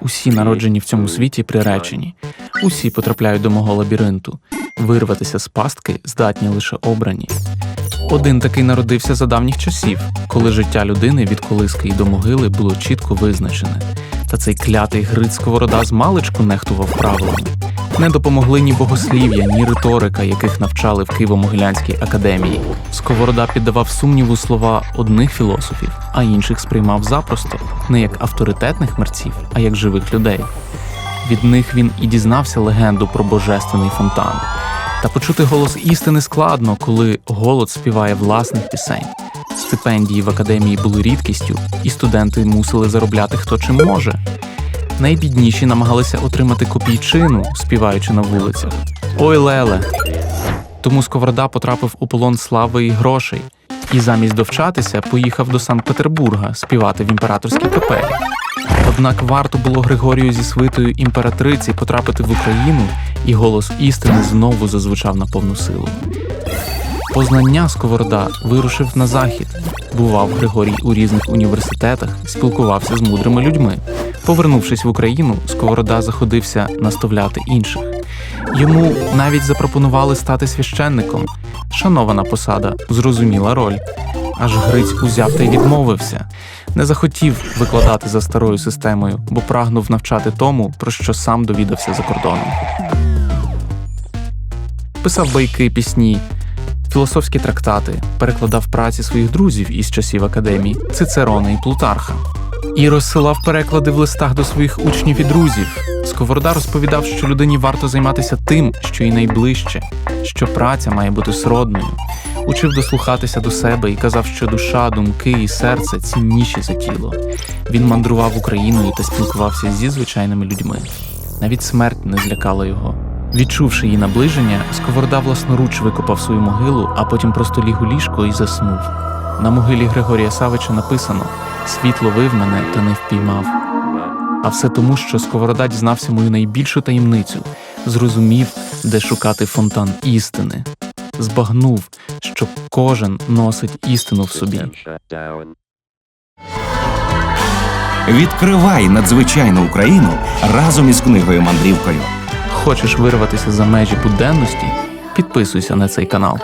Усі народжені в цьому світі приречені. Усі потрапляють до мого лабіринту. Вирватися з пастки здатні лише обрані. Один такий народився за давніх часів, коли життя людини від колиски й до могили було чітко визначене. Та цей клятий гриць сковорода з маличку нехтував правилами. Не допомогли ні богослів'я, ні риторика, яких навчали в Києво-Могилянській академії. Сковорода піддавав сумніву слова одних філософів, а інших сприймав запросто, не як авторитетних мерців, а як живих людей. Від них він і дізнався легенду про божественний фонтан. Та почути голос істини складно, коли голод співає власних пісень. Стипендії в академії були рідкістю, і студенти мусили заробляти хто чим може. Найбідніші намагалися отримати копійчину, співаючи на вулицях. Ой, леле! Тому Сковорода потрапив у полон слави і грошей, і замість довчатися поїхав до Санкт-Петербурга співати в імператорській капелі. Однак варто було Григорію зі свитою імператриці потрапити в Україну, і голос істини знову зазвучав на повну силу. Познання Сковорода вирушив на захід. Бував Григорій у різних університетах, спілкувався з мудрими людьми. Повернувшись в Україну, Сковорода заходився наставляти інших. Йому навіть запропонували стати священником. Шанована посада, зрозуміла роль. Аж Гриць узяв та й відмовився. Не захотів викладати за старою системою, бо прагнув навчати тому, про що сам довідався за кордоном. Писав байки, пісні, філософські трактати, перекладав праці своїх друзів із часів академії Цицерона і Плутарха. І розсилав переклади в листах до своїх учнів і друзів. Сковорода розповідав, що людині варто займатися тим, що їй найближче, що праця має бути сродною. Учив дослухатися до себе і казав, що душа, думки і серце цінніші за тіло. Він мандрував Україною та спілкувався зі звичайними людьми. Навіть смерть не злякала його. Відчувши її наближення, Сковорода власноруч викопав свою могилу, а потім просто ліг у ліжко і заснув. На могилі Григорія Савича написано: Світ ловив мене та не впіймав. А все тому, що Сковорода дізнався мою найбільшу таємницю, зрозумів, де шукати фонтан істини, збагнув, що кожен носить істину в собі. Відкривай надзвичайну Україну разом із книгою мандрівкою. Хочеш вирватися за межі буденності? Підписуйся на цей канал.